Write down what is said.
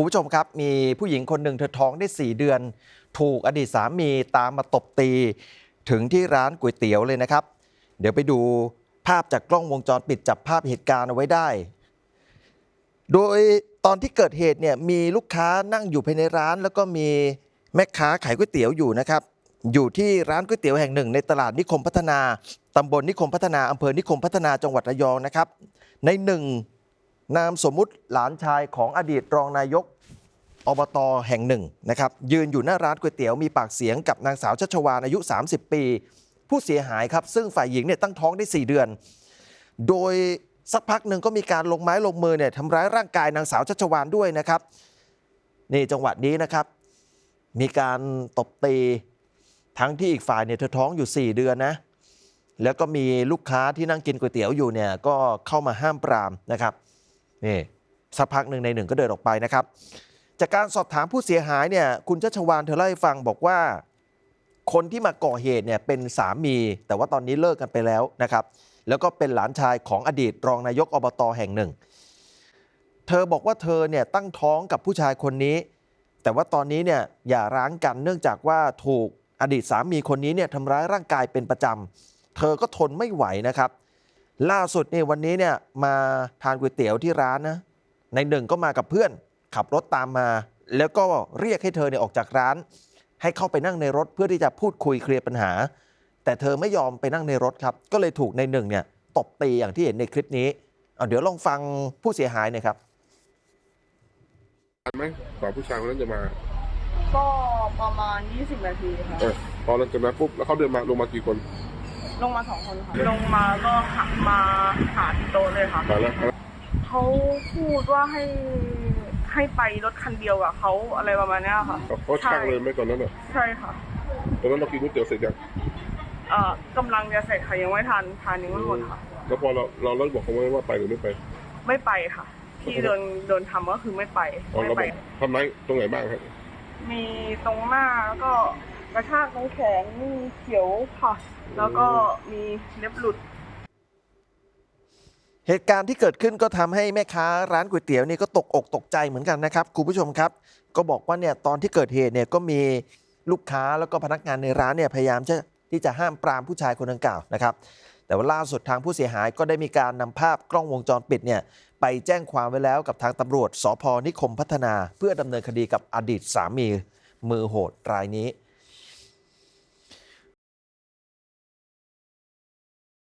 คุณผู้ชมครับ มีผู้หญิงคนหนึ่งเธอท้องได้ 4 เดือน ถูกอดีตสามีตามมาตบตีถึงที่ร้านก๋วยเตี๋ยวเลยนะครับ เดี๋ยวไปดูภาพจากกล้องวงจรปิดจับภาพเหตุการณ์เอาไว้ได้ โดยตอนที่เกิดเหตุเนี่ยมีลูกค้านั่งอยู่ภายในร้าน แล้วก็มีแม่ค้าขายก๋วยเตี๋ยวอยู่นะครับ อยู่ที่ร้านก๋วยเตี๋ยวแห่งหนึ่ง ในตลาดนิคมพัฒนาตำบลนิคมพัฒนาอำเภอนิคมพัฒนาจังหวัดระยองนะครับ ในหนึ่ง นามสมมุติหลานชายของอดีตรองนายกอบตแห่งหนึ่งนะครับยืนอยู่หน้าร้านก๋วยเตี๋ยวมีปากเสียงกับนางสาวชัชวานอายุ 30 ปี ผู้เสียหายครับ ซึ่งฝ่ายหญิงเนี่ยตั้งท้องได้ 4 เดือน โดยสักพักหนึ่งก็มีการลงไม้ลงมือเนี่ยทำร้ายร่างกายนางสาวชัชวานด้วยนะครับนี่จังหวะนี้นะครับ มีการตบตีทั้งที่อีกฝ่ายเนี่ยเธอท้องอยู่ 4 เดือนนะแล้วก็มีลูกค้าที่นั่งกินก๋วยเตี๋ยวอยู่เนี่ยก็เข้ามาห้ามปรามนะครับ นี่สักพักหนึ่งในหนึ่งก็เดินออกไปนะครับ จากการสอบถามผู้เสียหายเนี่ยคุณชัชวานเธอเล่าให้ฟังบอกว่า คนที่มาก่อเหตุเนี่ยเป็นสามี แต่ว่าตอนนี้เลิกกันไปแล้วนะครับ แล้วก็เป็นหลานชายของอดีตรองนายกอบตแห่งหนึ่ง เธอบอกว่าเธอเนี่ยตั้งท้องกับผู้ชายคนนี้ แต่ว่าตอนนี้เนี่ยอย่าร้างกันเนื่องจากว่าถูกอดีตสามีคนนี้เนี่ยทำร้ายร่างกายเป็นประจำเธอก็ทนไม่ไหวนะครับ ล่าสุดเนี่ยวันนี้เนี่ยมาทานก๋วยเตี๋ยวที่ร้านนะในหนึ่งก็มากับเพื่อน ขับรถตามมา แล้วก็เรียกให้เธอเนี่ยออกจากร้าน ให้เข้าไปนั่งในรถเพื่อที่จะพูดคุยเคลียร์ปัญหา แต่เธอไม่ยอมไปนั่งในรถครับ ก็เลยถูกในหนึ่งเนี่ยตบตีอย่างที่เห็นในคลิปนี้เอาเดี๋ยวลองฟังผู้เสียหายหน่อยครับนานไหมกว่าผู้ชายคนนั้นจะมา ก็ประมาณ 20 นาทีค่ะเออพอหลังจากนั้นปุ๊บแล้วเขาเดินมาลงมากี่คน ลงมาสองคนค่ะลงมาก็หักมาหาที่โต๊ะเลยค่ะ มาแล้วมาแล้วเขาพูดว่าให้ให้ไปรถคันเดียวกับเขาอะไรประมาณเนี้ยค่ะเขาเขาช่างเลยไหมตอนนั้นอะใช่ค่ะตอนนั้นเรากินก๋วยเตี๋ยวเสร็จยังเอ่อกำลังจะเสร็จค่ะยังไม่ทานทานยังไม่หมดค่ะ แล้วพอเราเราเลิกบอกเขาไหมว่าไปหรือไม่ไปไม่ไปค่ะ ที่โดนโดนทำก็คือไม่ไปอ๋อไม่เราไปบอกทำร้ายตรงไหนบ้างครับมีตรงหน้าแล้วก็ กระชากตรงแขนมีเขียวค่ะ แล้วก็มีเล็บหลุด เหตุการณ์ที่เกิดขึ้นก็ทำให้แม่ค้าร้านก๋วยเตี๋ยวนี่ก็ตกอกตกใจเหมือนกันนะครับคุณผู้ชมครับ ก็บอกว่าเนี่ยตอนที่เกิดเหตุเนี่ยก็มีลูกค้าแล้วก็พนักงานในร้านเนี่ยพยายามจะที่จะห้ามปรามผู้ชายคนดังกล่าวนะครับ แต่ว่าล่าสุดทางผู้เสียหายก็ได้มีการนำภาพกล้องวงจรปิดเนี่ยไปแจ้งความไว้แล้วกับทางตำรวจสพนิคมพัฒนา เพื่อดำเนินคดีกับอดีตสามีมือโหดรายนี้